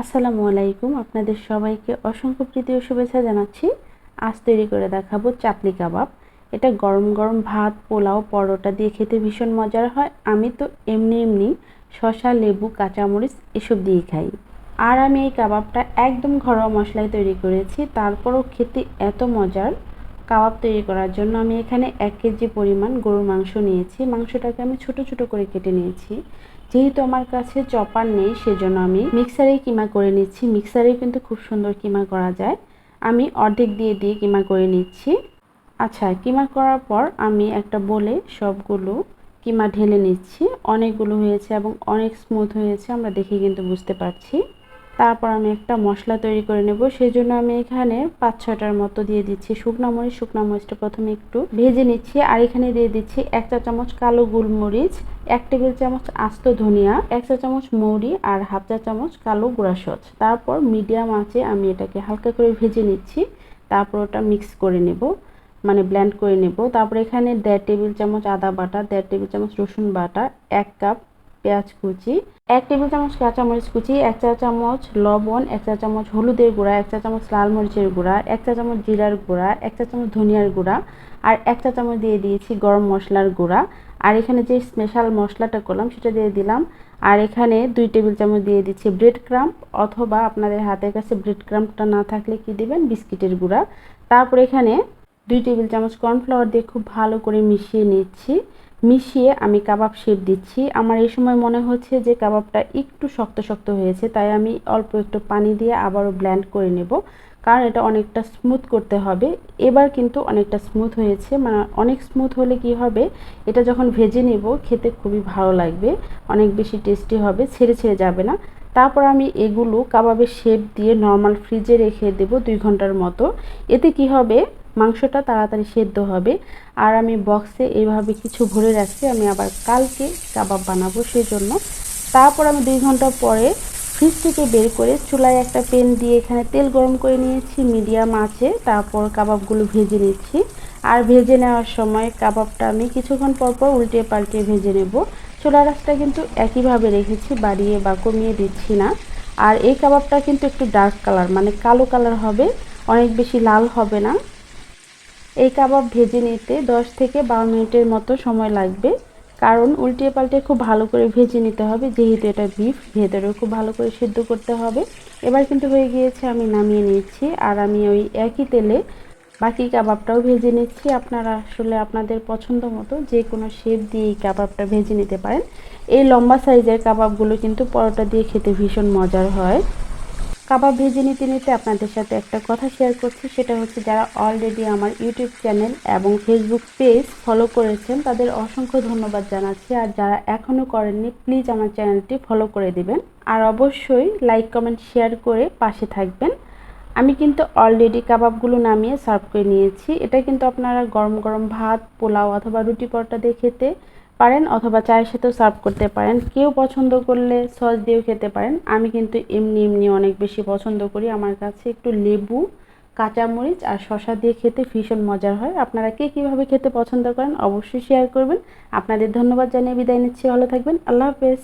আসসালামু আলাইকুম। আপনাদের সবাইকে অসংখ্য প্রীতি শুভেচ্ছা জানাচ্ছি। আজ তৈরি করে দেখাবো চাপলি কাবাব। এটা গরম গরম ভাত, পোলাও, পরোটা দিয়ে খেতে ভীষণ মজার হয়। আমি তো এমনি এমনি শসা, লেবু, কাঁচামরিচ এসব দিয়ে খাই। আর আমি এই কাবাবটা একদম ঘরোয়া মশলায় তৈরি করেছি। তারপরও খেতে এত মজার। কাবাব তৈরি করার জন্য আমি এখানে এক কেজি পরিমাণ গরুর মাংস নিয়েছি। মাংসটাকে আমি ছোট ছোট করে কেটে নিয়েছি। যেহেতু আমার কাছে চপার নেই, সেজন্য আমি মিক্সারেই কিমা করে নিচ্ছি। মিক্সারে কিন্তু খুব সুন্দর কিমা করা যায়। আমি অর্ধেক দিয়ে দিয়ে কিমা করে নিচ্ছি। আচ্ছা কিমা করার পর আমি একটা বলে সবগুলো কিমা ঢেলে নিচ্ছি। অনেকগুলো হয়েছে এবং অনেক স্মুথ হয়েছে, আমরা দেখে কিন্তু বুঝতে পারছি। তারপর আমি একটা মশলা তৈরি করে নেব। সেই জন্য আমি এখানে পাঁচ ছটার মতো দিয়ে দিচ্ছি। শুকনো মরিচ, শুকনো মরিচটা প্রথমে একটু ভেজে নিচ্ছি আর এখানে দিয়ে দিচ্ছি এক চা চামচ কালো গোলমরিচ, এক টেবিল চামচ আস্ত ধনিয়া, এক চা চামচ মৌরি আর হাফ চা চামচ কালো গুঁড়া সচ তারপর মিডিয়াম আঁচে আমি এটাকে হালকা করে ভেজে নিচ্ছি। তারপর ওটা মিক্স করে নেব মানে ব্ল্যান্ড করে নেব। তারপর এখানে দেড় টেবিল চামচ আদা বাটা, দেড় টেবিল চামচ রসুন বাটা, এক কাপ পেঁয়াজ কুচি, এক টেবিল চামচ কাঁচামরিচ কুচি, এক চা চামচ লবণ, এক চা চামচ হলুদের গুঁড়া, এক চা চামচ লাল মরিচের গুঁড়া, এক চা চামচ জিরার গুঁড়া, এক চা চামচ ধনিয়ার গুঁড়া আর এক চা চামচ দিয়ে দিয়েছি গরম মশলার গুঁড়া। আর এখানে যে স্পেশাল মশলাটা করলাম সেটা দিয়ে দিলাম। আর এখানে দুই টেবিল চামচ দিয়ে দিচ্ছি ব্রেড ক্রাম্প অথবা আপনাদের হাতের কাছে ব্রেড ক্রাম্পটা না থাকলে কি দিবেন? বিস্কিটের গুঁড়া। তারপর এখানে দুই টেবিল চামচ কর্নফ্লাওয়ার দিয়ে খুব ভালো করে মিশিয়ে নিচ্ছি। মিশিয়ে আমি কাবাব শেপ দিচ্ছি। আমার এই সময় মনে হচ্ছে যে কাবাবটা একটু শক্ত শক্ত হয়েছে, তাই আমি অল্প একটু পানি দিয়ে আবারও ব্ল্যান্ড করে নেব। কারণ এটা অনেকটা স্মুথ করতে হবে। এবার কিন্তু অনেকটা স্মুথ হয়েছে। মানে অনেক স্মুথ হলে কি হবে? এটা যখন ভেজে নেব, খেতে খুবই ভালো লাগবে। অনেক বেশি টেস্টি হবে, ছেড়ে ছেড়ে যাবে না। তারপর আমি এগুলো কাবাবের শেপ দিয়ে নর্মাল ফ্রিজে রেখে দেব দুই ঘণ্টার মতো। এতে কি হবে? মাংসটা তাড়াতাড়ি সেদ্ধ হবে। আর আমি বক্সে এইভাবে কিছু ভরে রাখছি, আমি আবার কালকে কাবাব বানাবো সেই জন্য তারপর আমি দুই ঘণ্টা পরে ফ্রিজ থেকে বের করে চুলায় একটা পেন দিয়ে এখানে তেল গরম করে নিয়েছি মিডিয়াম আঁচে তারপর কাবাবগুলো ভেজে নিচ্ছি। আর ভেজে নেওয়ার সময় কাবাবটা আমি কিছুক্ষণ পর পর উল্টে পাল্টে ভেজে নেব। চুলা রাসটা কিন্তু একইভাবে রেখেছি, বাড়িয়ে বা কমিয়ে দিচ্ছি না। আর এই কাবাবটা কিন্তু একটু ডার্ক কালার মানে কালো কালার হবে, অনেক বেশি লাল হবে না। এই কাবাব ভেজে নিতে 10 থেকে বারো মিনিটের মতো সময় লাগবে। কারণ উল্টে পাল্টে খুব ভালো করে ভেজে নিতে হবে, যেহেতু এটা বিফ ভেতরেও খুব ভালো করে সিদ্ধ করতে হবে। এবার কিন্তু হয়ে গিয়েছে, আমি নামিয়ে নিয়েছি আর আমি ওই একই তেলে বাকি কাবাবটাও ভেজে নিচ্ছি। আপনারা আসলে আপনাদের পছন্দ মতো যে কোনো শেপ দিয়ে এই কাবাবটা ভেজে নিতে পারেন। এই লম্বা সাইজের কাবাবগুলো কিন্তু পরোটা দিয়ে খেতে ভীষণ মজার হয়। কাবাব ভেজে নিতে নিতে আপনাদের সাথে একটা কথা শেয়ার করছি। সেটা হচ্ছে যারা অলরেডি আমার ইউটিউব চ্যানেল এবং ফেসবুক পেজ ফলো করেছেন, তাদের অসংখ্য ধন্যবাদ জানাচ্ছি। আর যারা এখনও করেননি প্লিজ আমার চ্যানেলটি ফলো করে দিবেন। আর অবশ্যই লাইক কমেন্ট শেয়ার করে পাশে থাকবেন। আমি কিন্তু অলরেডি কাবাবগুলো নামিয়ে সার্ভ করে নিয়েছি। এটা কিন্তু আপনারা গরম গরম ভাত, পোলাও অথবা রুটি পরোটা দিয়ে খেতে পারেন অথবা চায়ের সাথেও সার্ভ করতে পারেন। কেউ পছন্দ করলে সস দিয়েও খেতে পারেন। আমি কিন্তু এমনি এমনি অনেক বেশি পছন্দ করি। আমার কাছে একটু লেবু, কাঁচামরিচ আর শশা দিয়ে খেতে ভীষণ মজার হয়। আপনারা কে কীভাবে খেতে পছন্দ করেন অবশ্যই শেয়ার করবেন। আপনাদের ধন্যবাদ জানিয়ে বিদায় নিচ্ছি। ভালো থাকবেন। আল্লাহ হাফেজ।